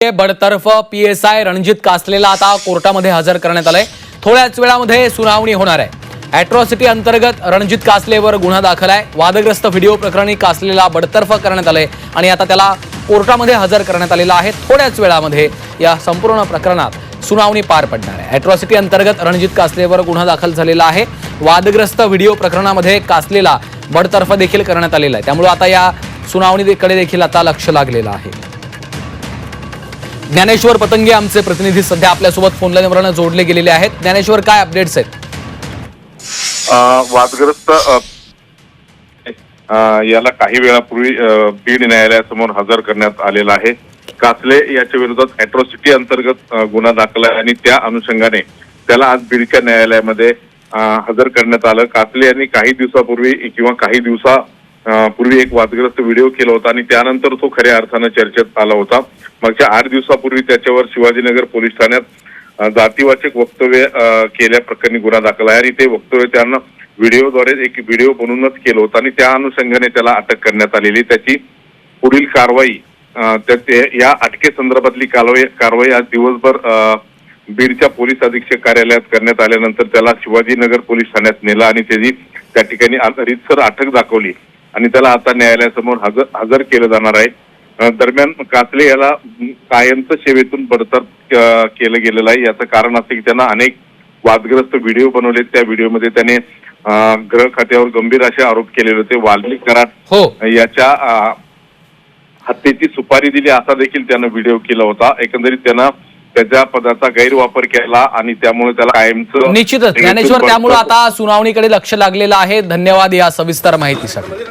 बडतर्फ P S I Ranjit कासलेला आता कोर्टामध्ये हजर करण्यात आलंय. थोड्याच वेळामध्ये सुनावणी होणार आहे. अॅट्रॉसिटी अंतर्गत रणजित कासलेवर गुन्हा दाखल आहे. वादग्रस्त व्हिडिओ प्रकरणी कासलेला बडतर्फ करण्यात आलंय आणि आता त्याला कोर्टामध्ये हजर करण्यात आलेला आहे. थोड्याच वेळामध्ये या संपूर्ण प्रकरणात सुनावणी पार पडणार आहे. अॅट्रॉसिटी अंतर्गत रणजित कासलेवर गुन्हा दाखल झालेला आहे. वादग्रस्त व्हिडिओ प्रकरणामध्ये कासलेला बडतर्फ देखील करण्यात आलेला आहे. त्यामुळे आता या सुनावणीकडे देखील आता लक्ष लागलेलं आहे. ज्ञानेश्वर पतंगे आमचे प्रतिनिधी सध्या आपल्यासोबत फोन लाईनवरनं जोडले गेलेले आहेत. ज्ञानेश्वर काय अपडेट्स आहेत? वादग्रस्त याला काही वेळापूर्वी बीड न्यायालयासमोर हजर करण्यात आलेला आहे. कासले याच्या विरोधात अॅट्रॉसिटी अंतर्गत गुन्हा दाखल आहे आणि त्या अनुषंगाने त्याला आज बीडच्या न्यायालयामध्ये हजर करण्यात आलं. कासले यांनी काही दिवसापूर्वी किंवा काही दिवसा पूर्वी एक वादग्रस्त व्हिडिओ केला होता आणि त्यानंतर तो खऱ्या अर्थानं चर्चेत आला होता. मागच्या आठ दिवसापूर्वी त्याच्यावर शिवाजीनगर पोलीस ठाण्यात जातीवाचक वक्तव्य केल्या प्रकरणी गुन्हा दाखल आहे आणि ते वक्तव्य त्यांना व्हिडिओद्वारे एक व्हिडिओ बनवूनच केलं होतं आणि त्या अनुषंगाने त्याला अटक करण्यात आलेली त्याची पुढील कारवाई या अटकेसंदर्भातली कारवाई कारवाई आज दिवसभर बीडच्या पोलीस अधीक्षक कार्यालयात करण्यात आल्यानंतर त्याला शिवाजीनगर पोलीस ठाण्यात नेला आणि त्याची त्या ठिकाणी आ- रीतसर अटक दाखवली. आणि त्याला आता न्यायालयासमोर हजर हजर केलं जाणार आहे. दरम्यान कासले याला कायमचं सेवेतून बडतर्फ केलं गेलेलं आहे. याचं कारण असं की त्यांना अनेक वादग्रस्त व्हिडिओ बनवले त्या व्हिडिओमध्ये त्याने गृह खात्यावर गंभीर असे आरोप केलेले होते. वाल्मिक कराड हो. याच्या हत्येची सुपारी दिली असा देखील त्यानं व्हिडिओ केला होता. एकंदरीत त्यानं त्याच्या पदाचा गैरवापर केला आणि त्यामुळे त्याला कायमचं निश्चितच. ज्ञानेश्वर त्यामुळे आता सुनावणीकडे लक्ष लागलेलं आहे. धन्यवाद या सविस्तर माहितीसाठी.